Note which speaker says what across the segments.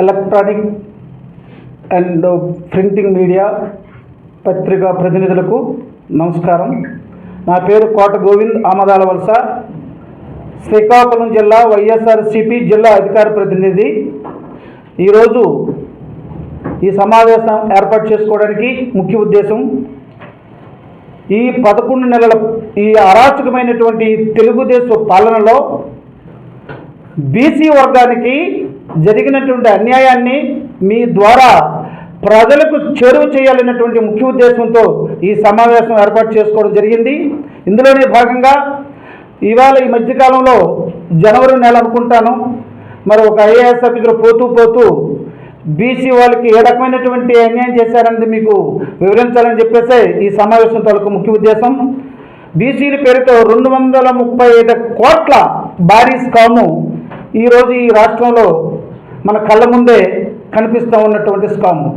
Speaker 1: Electronic and printing media పత్రికా ప్రతినిధులకు నమస్కారం. నా పేరు కోట గోవింద్ ఆమదాల వలస. శ్రీకాకుళం జిల్లా వైఎస్ఆర్సిపి జిల్లా అధికార ప్రతినిధి. ఈరోజు ఈ సమావేశం ఏర్పాటు చేసుకోవడానికి ముఖ్య ఉద్దేశం ఈ పదకొండు నెలల ఈ అరాచకమైనటువంటి తెలుగుదేశం పాలనలో బీసీ వర్గానికి జరిగినటువంటి అన్యాయాన్ని మీ ద్వారా ప్రజలకు చేరువ చేయాలన్నటువంటి ముఖ్య ఉద్దేశంతో ఈ సమావేశం ఏర్పాటు చేసుకోవడం జరిగింది. ఇందులోనే భాగంగా ఇవాళ ఈ మధ్యకాలంలో జనవరి నెల అనుకుంటాను మరి ఒక ఐఏఎస్ ఆఫీసర్ పోతూ పోతూ బీసీ వాళ్ళకి ఏ రకమైనటువంటి అన్యాయం చేశారనేది మీకు వివరించాలని చెప్పేసే ఈ సమావేశం తాలూకు ముఖ్య ఉద్దేశం. బీసీల పేరుతో రెండు వందల ముప్పై ఐదు కోట్ల భారీ స్కాము ఈరోజు ఈ రాష్ట్రంలో మన కళ్ళ ముందే కనిపిస్తూ ఉన్నటువంటి స్కాము.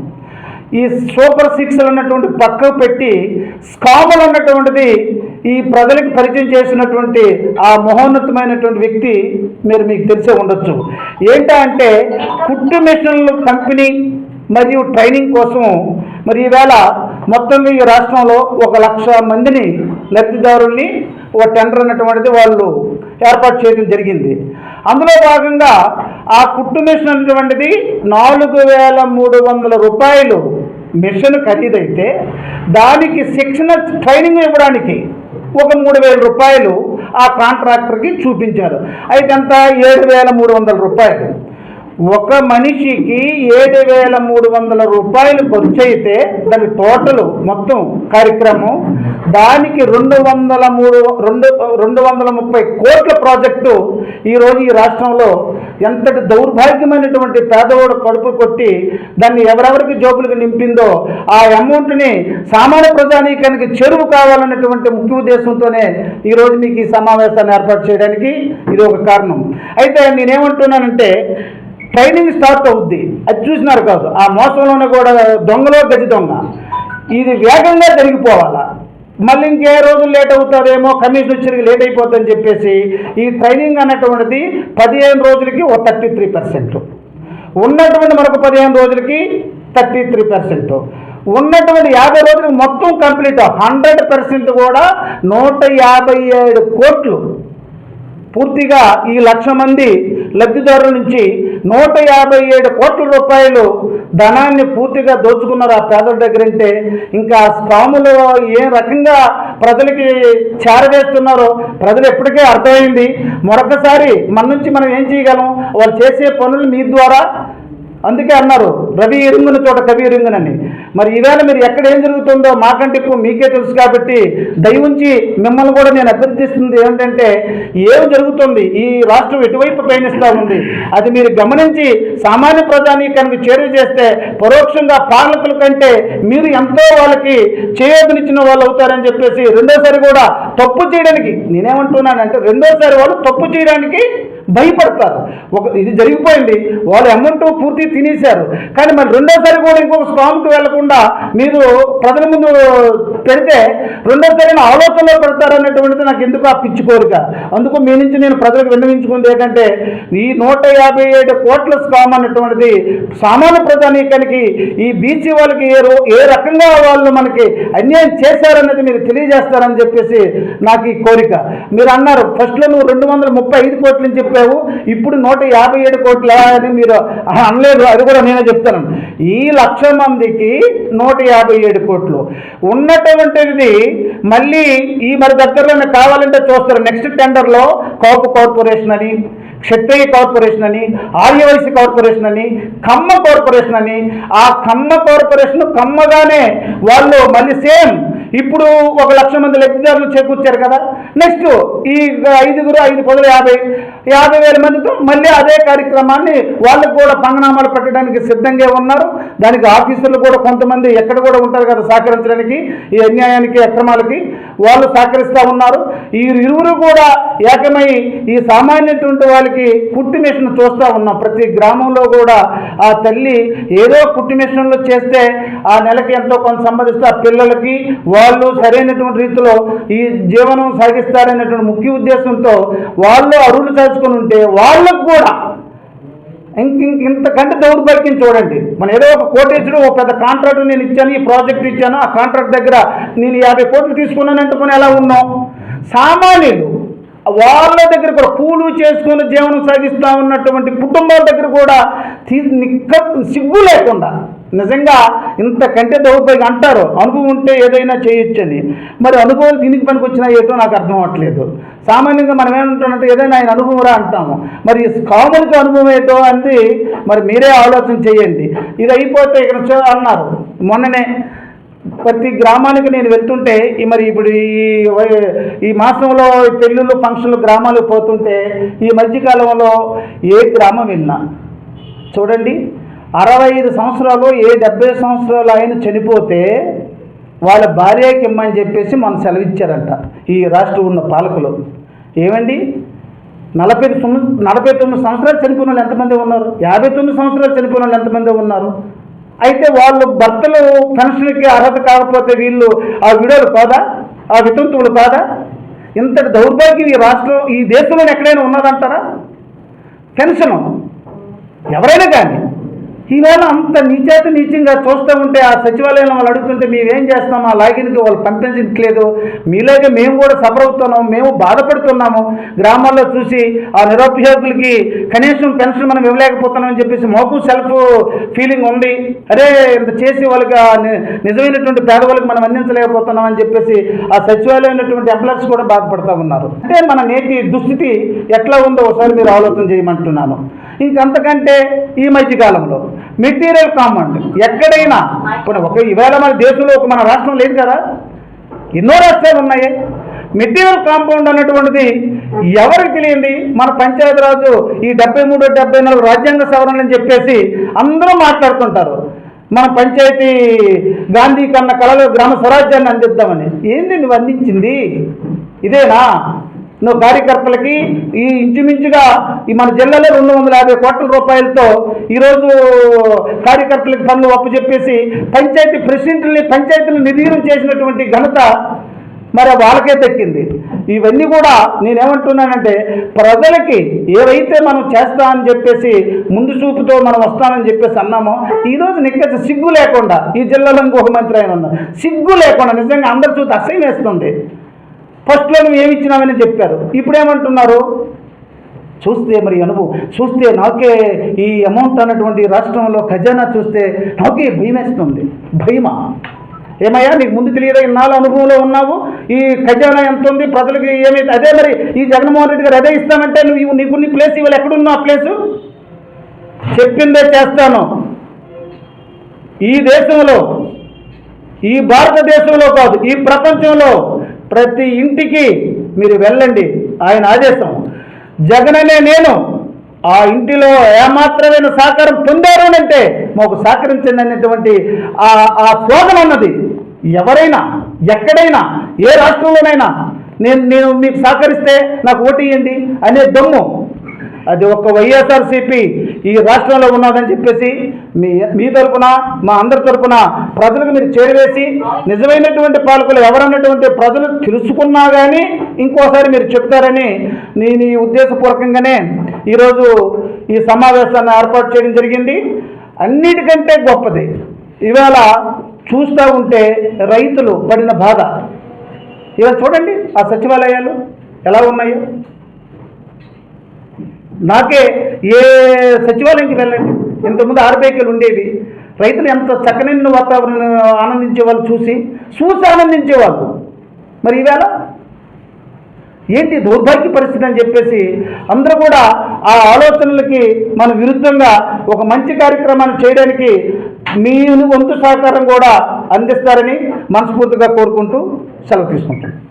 Speaker 1: ఈ సూపర్ సిక్స్లు అన్నటువంటి పక్కకు పెట్టి స్కాములు అన్నటువంటిది ఈ ప్రజలకు పరిచయం చేసినటువంటి ఆ మహోన్నతమైనటువంటి వ్యక్తి మీరు మీకు తెలిసే ఉండొచ్చు. ఏంటా అంటే కుట్టు మిషన్లు కంపెనీ మరియు ట్రైనింగ్ కోసం మరి ఈవేళ మొత్తం ఈ రాష్ట్రంలో ఒక లక్ష మందిని లబ్ధిదారుల్ని ఒక టెండర్ అన్నటువంటిది వాళ్ళు ఏర్పాటు చేయడం జరిగింది. అందులో భాగంగా ఆ కుట్టు మిషన్ అనేటువంటిది నాలుగు వేల మూడు వందల రూపాయలు మిషన్ ఖరీదైతే దానికి శిక్షణ ట్రైనింగ్ ఇవ్వడానికి ఒక మూడు వేల రూపాయలు ఆ కాంట్రాక్టర్కి చూపించారు. అయితే అంత ఏడు వేల మూడు వందల రూపాయలు. ఒక మనిషికి ఏడు వేల మూడు వందల రూపాయలు ఖర్చు అయితే దాని టోటల్ మొత్తం కార్యక్రమం దానికి రెండు వందల మూడు రెండు రెండు వందల ముప్పై కోట్ల ప్రాజెక్టు ఈరోజు ఈ రాష్ట్రంలో ఎంతటి దౌర్భాగ్యమైనటువంటి పేదవాడు కడుపు కొట్టి దాన్ని ఎవరెవరికి జోబులకు నింపిందో ఆ అమౌంట్ని సామాన్య ప్రజానీకానికి చెరువు కావాలన్నటువంటి ముఖ్య ఉద్దేశంతోనే ఈరోజు మీకు ఈ సమావేశాన్ని ఏర్పాటు చేయడానికి ఇది ఒక కారణం. అయితే నేనేమంటున్నానంటే ట్రైనింగ్ స్టార్ట్ అవుద్ది. అది చూసినారు కాదు. ఆ మోసంలోనే కూడా దొంగలో గజి దొంగ. ఇది వేగంగా జరిగిపోవాలా. మళ్ళీ ఇంకే రోజులు లేట్ అవుతుందేమో కమిషన్ వచ్చరికి లేట్ అయిపోతుందని చెప్పేసి ఈ ట్రైనింగ్ అన్నటువంటిది పదిహేను రోజులకి ఓ థర్టీ త్రీ పర్సెంట్. ఉన్నటువంటి మరొక పదిహేను రోజులకి థర్టీ త్రీ పర్సెంట్. ఉన్నటువంటి యాభై రోజులకి మొత్తం కంప్లీట్. హండ్రెడ్ పర్సెంట్ కూడా నూట యాభై ఏడు కోట్లు పూర్తిగా ఈ లక్ష మంది లబ్ధిదారుల నుంచి నూట యాభై ఏడు కోట్ల రూపాయలు ధనాన్ని పూర్తిగా దోచుకున్నారు ఆ పేదల దగ్గర అంటే. ఇంకా స్కాములు ఏ రకంగా ప్రజలకి చేరవేస్తున్నారో ప్రజలు ఎప్పటికే అర్థమైంది. మరొకసారి మన నుంచి మనం ఏం చేయగలం? వాళ్ళు చేసే పనులు మీ ద్వారా. అందుకే అన్నారు రవి ఇరుంగున చోట కవి ఇరుంగునని. మరి ఈవేళ మీరు ఎక్కడ ఏం జరుగుతుందో మాకంటే ఎక్కువ మీకే తెలుసు కాబట్టి దయవుంచి మిమ్మల్ని కూడా నేను అభ్యర్థిస్తుంది ఏంటంటే ఏం జరుగుతుంది? ఈ రాష్ట్రం ఎటువైపు పయనిస్తూ ఉంది? అది మీరు గమనించి సామాన్య ప్రజానీకానికి చేరువ చేస్తే పరోక్షంగా పాలకుల కంటే మీరు ఎంతో వాళ్ళకి చేయదనిచ్చిన వాళ్ళు అవుతారని చెప్పేసి రెండోసారి కూడా తప్పు చేయడానికి నేనేమంటున్నానంటే రెండోసారి వాళ్ళు తప్పు చేయడానికి భయపడతారు. ఒక ఇది జరిగిపోయింది. వాళ్ళు అమౌంట్ పూర్తి తినేశారు. కానీ మరి రెండోసారి కూడా ఇంకొక స్ట్రాంగ్కి వెళ్ళకుండా మీరు ప్రజల ముందు పెడితే రెండోసారి ఆలోచనలో పెడతారనేటువంటిది నాకు ఎందుకు ఆ పిచ్చి కోరిక? అందుకు మీ నుంచి నేను ప్రజలకు విన్నవించుకుంది ఏంటంటే ఈ నూట యాభై ఏడు కోట్ల స్కామ్ అన్నటువంటిది సామాన్య ప్రజానీకానికి ఈ బీసీ వాళ్ళకి ఏ రో ఏ రకంగా వాళ్ళు మనకి అన్యాయం చేశారన్నది మీరు తెలియజేస్తారని చెప్పేసి నాకు ఈ కోరిక. మీరు అన్నారు ఫస్ట్లో నువ్వు రెండు వందల ముప్పై ఐదు కోట్లు చెప్పారు చెప్పలేవు. ఇప్పుడు నూట యాభై ఏడు కోట్ల అని మీరు అనలేదు అది కూడా నేనే చెప్తాను. ఈ లక్ష మందికి నూట యాభై ఏడు కోట్లు. ఉన్నటువంటిది మళ్ళీ ఈ మరి దగ్గరలోనే కావాలంటే చూస్తారు. నెక్స్ట్ టెండర్లో కాపు కార్పొరేషన్ అని క్షత్రియ కార్పొరేషన్ అని ఆర్యవైశ్య కార్పొరేషన్ అని కమ్మ కార్పొరేషన్ అని ఆ కమ్మ కార్పొరేషన్ కమ్మగానే వాళ్ళు మళ్ళీ సేమ్ ఇప్పుడు ఒక లక్ష మంది లబ్ధిదారులు చేకూర్చారు కదా. నెక్స్ట్ ఈ ఐదుగురు ఐదు పదులు యాభై యాభై వేల మందితో మళ్ళీ అదే కార్యక్రమాన్ని వాళ్ళకు కూడా పంగనామాలు పెట్టడానికి సిద్ధంగా ఉన్నారు. దానికి ఆఫీసర్లు కూడా కొంతమంది ఎక్కడ కూడా ఉంటారు కదా సహకరించడానికి ఈ అన్యాయానికి అక్రమాలకి. వాళ్ళు సహకరిస్తూ ఉన్నారు. ఈ ఇరువురు కూడా ఏకమై ఈ సామాన్యటువంటి వాళ్ళకి కుట్టి మిషన్ చూస్తూ ఉన్నాం. ప్రతి గ్రామంలో కూడా ఆ తల్లి ఏదో కుట్టి మిషన్లు చేస్తే ఆ నెలకి ఎంతో కొంత సంబంధిస్తే ఆ పిల్లలకి వాళ్ళు సరైనటువంటి రీతిలో ఈ జీవనం సాగిస్తారనేటువంటి ముఖ్య ఉద్దేశంతో వాళ్ళు అరువులు చాచుకొని ఉంటే వాళ్ళకు కూడా ఇంతకంటే దౌర్భాగ్యం చూడండి. మనం ఏదో ఒక కోటేశ్వరుడు ఒక పెద్ద కాంట్రాక్ట్ నేను ఇచ్చాను ఈ ప్రాజెక్ట్ ఇచ్చాను ఆ కాంట్రాక్ట్ దగ్గర నేను యాభై కోట్లు తీసుకున్నాను అంటుకొని ఎలా ఉన్నాం? సామాన్యులు వాళ్ళ దగ్గర కూడా కూలు చేసుకుని జీవనం సాగిస్తూ ఉన్నటువంటి కుటుంబాల దగ్గర కూడా తీ- నిక్క సిగ్గు లేకుండా నిజంగా ఇంతకంటే దౌర్భాగ్యం అంటారు. అనుభవం ఉంటే ఏదైనా చేయొచ్చని మరి అనుభవం దీనికి పనికి వచ్చినా ఏటో నాకు అర్థం అవ్వట్లేదు. సామాన్యంగా మనం ఏమంటామంటే ఏదైనా ఆయన అనుభవం రా అంటాము. మరి కామన్కి అనుభవం ఏంటో అంది మరి మీరే ఆలోచన చేయండి. ఇది అయిపోతే ఇక్కడ అన్నారు. మొన్ననే ప్రతి గ్రామానికి నేను వెళ్తుంటే ఈ మరి ఇప్పుడు ఈ ఈ మాసంలో పెళ్ళిళ్ళు ఫంక్షన్లు గ్రామాలకు పోతుంటే ఈ మధ్యకాలంలో ఏ గ్రామం వెళ్ళినా చూడండి అరవై ఐదు సంవత్సరాలు ఏ డెబ్బై సంవత్సరాలు ఆయన చనిపోతే వాళ్ళ భార్యకి ఇమ్మని చెప్పేసి మనం సెలవిచ్చారంట ఈ రాష్ట్రం ఉన్న పాలకులు. ఏమండి? నలభై తొమ్మిది నలభై తొమ్మిది సంవత్సరాలు చనిపోయిన వాళ్ళు ఎంతమంది ఉన్నారు? యాభై తొమ్మిది సంవత్సరాలు చనిపోయిన వాళ్ళు ఎంతమంది ఉన్నారు? అయితే వాళ్ళు భర్తలు పెన్షన్కి అర్హత కాకపోతే వీళ్ళు ఆ విడోలు కాదా? ఆ వితంతువులు కాదా? ఇంతటి దౌర్భాగ్యం ఈ రాష్ట్రం ఈ దేశంలో ఎక్కడైనా ఉన్నదంటారా? పెన్షను ఎవరైనా కానీ ఈవేళ అంత నీచేత నీచంగా చూస్తూ ఉంటే ఆ సచివాలయంలో వాళ్ళు అడుగుతుంటే మేమేం చేస్తాం? ఆ లాగిన్కి వాళ్ళు పంపించట్లేదు మీలాగే మేము కూడా సఫర్ అవుతున్నాం. మేము బాధపడుతున్నాము. గ్రామాల్లో చూసి ఆ నిరుపయోగులకి కనీసం పెన్షన్ మనం ఇవ్వలేకపోతున్నామని చెప్పేసి మాకు సెల్ఫ్ ఫీలింగ్ ఉంది. అరే ఇంత చేసి వాళ్ళకి నిజమైనటువంటి పేదవాళ్ళకి మనం అందించలేకపోతున్నాం అని చెప్పేసి ఆ సచివాలయం ఉన్నటువంటి ఎంప్లాయర్స్ కూడా బాధపడుతూ ఉన్నారు. అంటే మన నేటి దుస్థితి ఎట్లా ఉందో ఒకసారి మీరు ఆలోచన చేయమంటున్నాను. ఇంకంతకంటే ఈ మధ్యకాలంలో మెటీరియల్ కాంపౌండ్ ఎక్కడైనా ఇప్పుడు ఒక ఈవేళ మన దేశంలో ఒక మన రాష్ట్రం లేదు కదా? ఎన్నో రాష్ట్రాలు ఉన్నాయి. మెటీరియల్ కాంపౌండ్ అన్నటువంటిది ఎవరికి తెలియంది? మన పంచాయతీరాజు ఈ డెబ్బై మూడు డెబ్బై నాలుగు రాజ్యాంగ సవరణలు అని చెప్పేసి అందరూ మాట్లాడుతుంటారు. మన పంచాయతీ గాంధీ కన్న కళలో గ్రామ స్వరాజ్యాన్ని అందిద్దామని. ఏంది నువ్వు అందించింది? ఇదేనా? కార్యకర్తలకి ఈ ఇంచుమించుగా ఈ మన జిల్లాలో రెండు వందల యాభై కోట్ల రూపాయలతో ఈరోజు కార్యకర్తలకు పనులు అప్పచెప్పేసి పంచాయతీ ప్రెసిడెంట్ని పంచాయతీలు నిర్వీర్యం చేసినటువంటి ఘనత మరి వాళ్ళకే దక్కింది. ఇవన్నీ కూడా నేనేమంటున్నానంటే ప్రజలకి ఏవైతే మనం చేస్తామని చెప్పేసి ముందు చూపుతో మనం వస్తామని చెప్పేసి అన్నామో ఈరోజు నిక్కచ్చ సిగ్గు లేకుండా ఈ జిల్లాలో ఇంకొక మంత్రి ఆయన ఉన్నారు. సిగ్గు లేకుండా నిజంగా అందరి చూసి అసహ్యం వేస్తుంది. ఫస్ట్లో నువ్వు ఏమి ఇచ్చినావని చెప్పారు. ఇప్పుడు ఏమంటున్నారు? చూస్తే మరి అనుభవం. చూస్తే నాకే ఈ అమౌంట్ అన్నటువంటి రాష్ట్రంలో ఖజానా చూస్తే నాకే భయం వేస్తుంది భయమా? ఏమయ్యా నీకు ముందు తెలియదా ఇన్నాళ్ళు అనుభవంలో ఉన్నావు? ఈ ఖజానా ఎంత ఉంది? ప్రజలకి ఏమైతే అదే మరి ఈ జగన్మోహన్ రెడ్డి గారు అదే ఇస్తామంటే నువ్వు నీకు నీ ప్లేస్ ఇవాళ ఎక్కడున్నావు ఆ ప్లేసు చెప్పిందే చేస్తాను. ఈ దేశంలో ఈ భారతదేశంలో కాదు ఈ ప్రపంచంలో ప్రతి ఇంటికి మీరు వెళ్ళండి. ఆయన ఆదేశం. జగననే నేను ఆ ఇంటిలో ఏమాత్రమైన సహకారం పొందారు అంటే మాకు సహకరించండి అనేటువంటి ఆ ఆ స్లోగన్ అన్నది. ఎవరైనా ఎక్కడైనా ఏ రాష్ట్రంలోనైనా నేను నేను మీకు సహకరిస్తే నాకు ఓటు ఇవ్వండి అనే దమ్ము అది ఒక్క వైఎస్ఆర్సీపీ ఈ రాష్ట్రంలో ఉన్నదని చెప్పేసి మీ మీ తరపున మా అందరి తరపున ప్రజలకు మీరు చేరవేసి నిజమైనటువంటి పాలకులు ఎవరన్నటువంటి ప్రజలు తెలుసుకున్నా కానీ ఇంకోసారి మీరు చెప్తారని నేను ఈ ఉద్దేశపూర్వకంగానే ఈరోజు ఈ సమావేశాన్ని ఏర్పాటు చేయడం జరిగింది. అన్నిటికంటే గొప్పది ఇవాళ చూస్తూ ఉంటే రైతులు పడిన బాధ. ఇవాళ చూడండి ఆ సచివాలయాలు ఎలా ఉన్నాయో. నాకే ఏ సచివాలయంకి వెళ్ళండి. ఇంతకుముందు ఆర్బీఐకి ఉండేవి. రైతులు ఎంత చక్కని వాతావరణం ఆనందించే వాళ్ళు చూసి చూసి ఆనందించేవాళ్ళు. మరి ఈవేళ? ఏంటి దౌర్భాగ్య పరిస్థితి అని చెప్పేసి అందరూ కూడా ఆ ఆలోచనలకి మన విరుద్ధంగా ఒక మంచి కార్యక్రమాన్ని చేయడానికి మీ వంతు సహకారం కూడా అందిస్తారని మనస్ఫూర్తిగా కోరుకుంటూ సెలవు తీసుకుంటాను